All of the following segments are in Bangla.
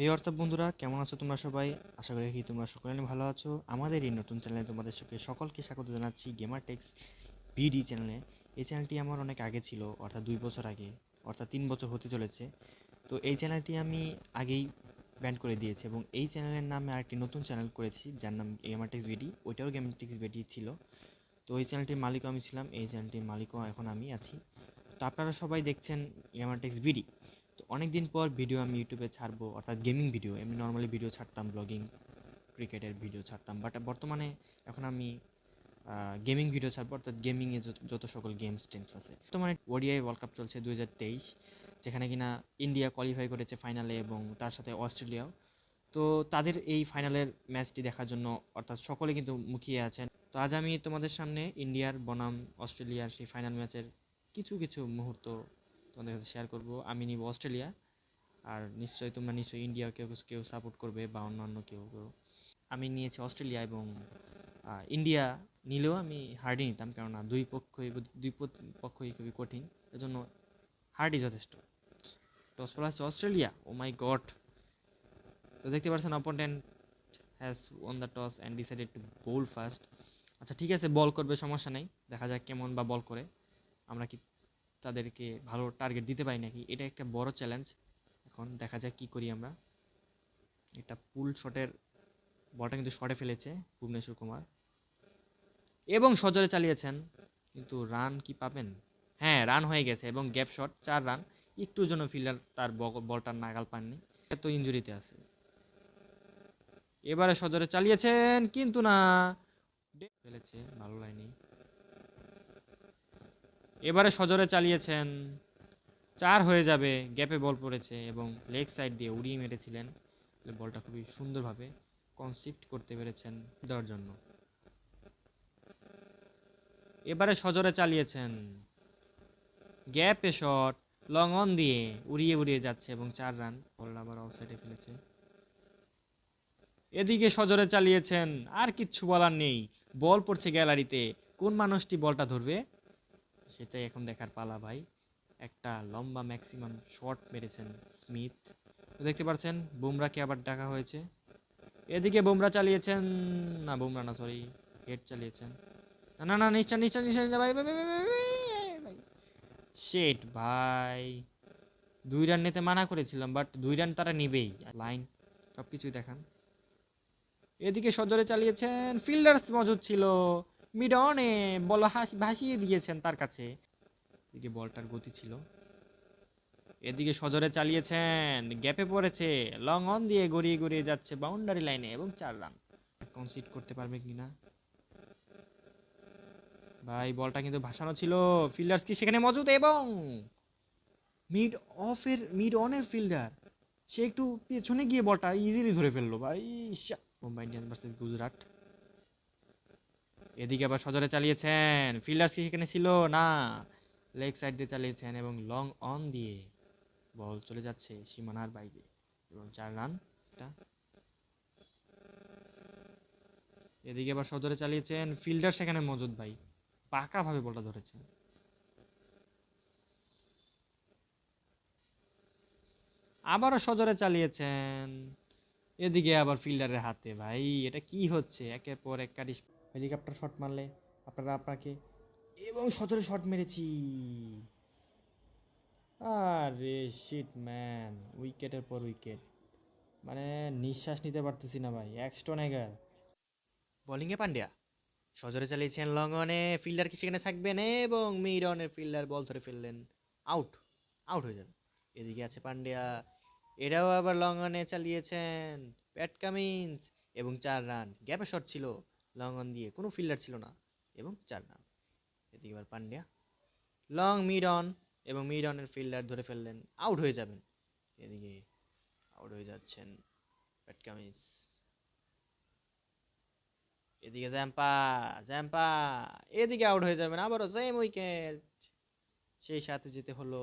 হে হোয়াটসঅ্যাপ বন্ধুরা? কেমন আছো তোমরা সবাই? আশা করি কি তোমরা সকলে ভালো আছো। আমাদের এই নতুন চ্যানেলে তোমাদের সঙ্গে সকলকে স্বাগত জানাচ্ছি গেমার টেক্স বিডি চ্যানেলে এই চ্যানেলটি আমার অনেক আগে ছিল, অর্থাৎ দুই বছর আগে, অর্থাৎ তিন বছর হতে চলেছে। তো এই চ্যানেলটি আমি আগেই ব্যান করে দিয়েছি এবং এই চ্যানেলের নামে আরেকটি নতুন চ্যানেল করেছি, যার নাম গেমার টেক্স বিডি ওইটাও গেমার টেক্স বিডি ছিল। তো এই চ্যানেলটির মালিকও আমি ছিলাম, এই চ্যানেলটির মালিকও এখন আমি আছি। তো আপনারা সবাই দেখছেন গেমার টেক্স বিডি তো অনেক দিন পর ভিডিও আমি ইউটিউবে ছাড়বো, অর্থাৎ গেমিং ভিডিও এমনি নর্মালি ভিডিও ছাড়তাম ব্লগিং ক্রিকেটের ভিডিও ছাড়তাম বাট বর্তমানে এখন আমি গেমিং ভিডিও ছাড়বো, অর্থাৎ গেমিংয়ে যত সকল গেমস টেমস আছে। বর্তমানে ওডিআই ওয়ার্ল্ড কাপ চলছে দু হাজার তেইশ, যেখানে কিনা ইন্ডিয়া কোয়ালিফাই করেছে ফাইনালে এবং তার সাথে অস্ট্রেলিয়াও তো তাদের এই ফাইনালের ম্যাচটি দেখার জন্য, অর্থাৎ সকলে কিন্তু মুখিয়ে আছেন। তো আজ আমি তোমাদের সামনে ইন্ডিয়ার বনাম অস্ট্রেলিয়ার সেই ফাইনাল ম্যাচের কিছু কিছু মুহূর্ত তোমাদের সাথে শেয়ার করব। আমি নিব অস্ট্রেলিয়া। আর নিশ্চয়ই তোমরা নিশ্চয়ই ইন্ডিয়া কেউ কেউ সাপোর্ট করবে বা অন্যান্য কেউ কেউ। আমি নিয়েছি অস্ট্রেলিয়া এবং ইন্ডিয়া নিলেও আমি হার্ডই নিতাম। কেননা দুই পক্ষই দুই পক্ষই খুবই কঠিন। এজন্য হার্ডই যথেষ্ট। Toss plus Australia. Oh my god তো দেখতে পাচ্ছেন opponent has won the toss and decided to bowl first আচ্ছা ঠিক আছে বল করবে, সমস্যা নেই। দেখা যাক কেমন বা বল করে। আমরা কি তাদেরকে ভালো টার্গেট দিতে পারি নাকি? এটা একটা বড় চ্যালেঞ্জ এখন দেখা যাক কি করি আমরা। এটা পুল শটের বলটা কিন্তু শটে ফেলেছে ভুবনেশ্বর কুমার। এবং সজরে চালিয়েছেন। কিন্তু রান কি পাবেন? হ্যাঁ রান হয়ে গেছে এবং গ্যাপ শট চার রান একটু জন্য ফিল্ডার তার বলটার নাগাল পাননি। এত ইঞ্জুরিতে আছে। এবারে সজরে চালিয়েছেন, কিন্তু না। ফেলেছে, ভালো লাইনে। এবারে সজরে চালিয়েছেন। চার হয়ে যাবে, গ্যাপে বল পড়েছে এবং লেগ সাইড দিয়ে উড়িয়ে মেরেছিলেন। বলটা খুবই সুন্দরভাবে কনসিপ্ট করতে পেরেছেন দেওয়ার জন্য। এবারে সজরে চালিয়েছেন। গ্যাপে শট লং অন দিয়ে উড়িয়ে উড়িয়ে যাচ্ছে এবং চার রান, বল আবার অফ সাইডে ফেলেছে। এদিকে সজরে চালিয়েছেন, আর কিচ্ছু বলার নেই। বল পড়ছে গ্যালারিতে। কোন মানুষটি বলটা ধরবে? সেটাই এখন দেখার পালা ভাই। একটা লম্বা ম্যাক্সিমাম শট মেরেছেন স্মিথ। দেখতে পাচ্ছেন বুমরাকে আবার ডাকা হয়েছে। এদিকে বুমরা চালিয়েছেন না বুমরা না সরি হেড চালিয়েছেন। না না না নিশ্চয় নিশ্চয় ভাই, ভাই। শেট ভাই দুই রান নিতে মানা করেছিলাম বাট দুই রান তারা নিবেই। লাইন সব কিছুই দেখান। এদিকে সজরে চালিয়েছেন ফিল্ডার্স মজুদ ছিল। মিড অনে বল ভাসিয়ে দিয়েছেন তার কাছে। এদিকে বলটার গতি ছিল। এদিকে সজরে চালিয়েছেন, গ্যাপে পড়েছে। লং অন দিয়ে গড়িয়ে গড়িয়ে যাচ্ছে বাউন্ডারি লাইনে এবং চার রান। কনসিড করতে পারবে কিনা? ভাই, বলটা কিন্তু ভাসানো ছিল। ফিল্ডার্স কি সেখানে মজুদ এবং মিড অফের, মিড অনের ফিল্ডার, সে একটু পেছনে গিয়ে বলটা ইজিলি ধরে ফেলল। ভাই। Mumbai Indians versus Gujarat. এদিকে আবার সজরে চালিয়েছেন। ফিল্ডার্স কি সেখানে ছিল? না। লেগ সাইড দিয়ে চালিয়েছেন এবং লং অন দিয়ে বল চলে যাচ্ছে সীমানার বাইরে। এবং চার রান এটা এদিকে আবার সজরে চালিয়েছেন ফিল্ডার সেখানে মজুদ ভাই। পাকাভাবে বলটা ধরেছেন। আবারও সজরে চালিয়েছেন। এদিকে আবার ফিল্ডারের হাতে ভাই, এটা কি হচ্ছে? একের পর এক কাটিস হেলিকপ্টার শট মারলে, আপনারা আপনাকে এবং সজরে শট মেরেছি। আরে শিট ম্যান উইকেটের পর উইকেট মানে নিঃশ্বাস নিতে পারতেছি না ভাই, এক স্টোন এগার বোলিংয়ে পান্ডিয়া? সজরে চালিয়েছেন লং অনে ফিল্ডার কি সেখানে থাকবেন? এবং মিড অনের ফিল্ডার বল ধরে ফেললেন। আউট আউট হয়ে যাবে। এদিকে আছে পান্ডিয়া। এরাও আবার লং অনে চালিয়েছেন। প্যাট কামিন্স এবং চার রান গ্যাপে শট ছিল। লং অন দিয়ে, কোনো ফিল্ডার ছিল না এবং চার রান। এদিকে এবার পান্ডিয়া। লং মিড অন এবং মিড অনের ফিল্ডার ধরে ফেললেন, আউট হয়ে যাবেন। এদিকে আউট হয়ে যাচ্ছেন প্যাট কামিন্স এদিকে জ্যাম্পা জ্যাম্পা, এদিকে আউট হয়ে যাবেন আবারও সেম উইকেট সেই সাথে যেতে হলো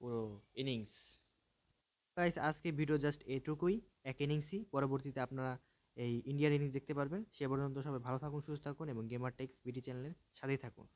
পুরো ইনিংস আজকে ভিডিও জাস্ট এটুকুই। এক ইনিংসই পরবর্তীতে আপনারা এই ইন্ডিয়ান ইনিংস দেখতে পারবেন। সে পর্যন্ত সবাই ভালো থাকুন, সুস্থ থাকুন এবং গেমার টেক্স বিডি চ্যানেলের সাথেই থাকুন।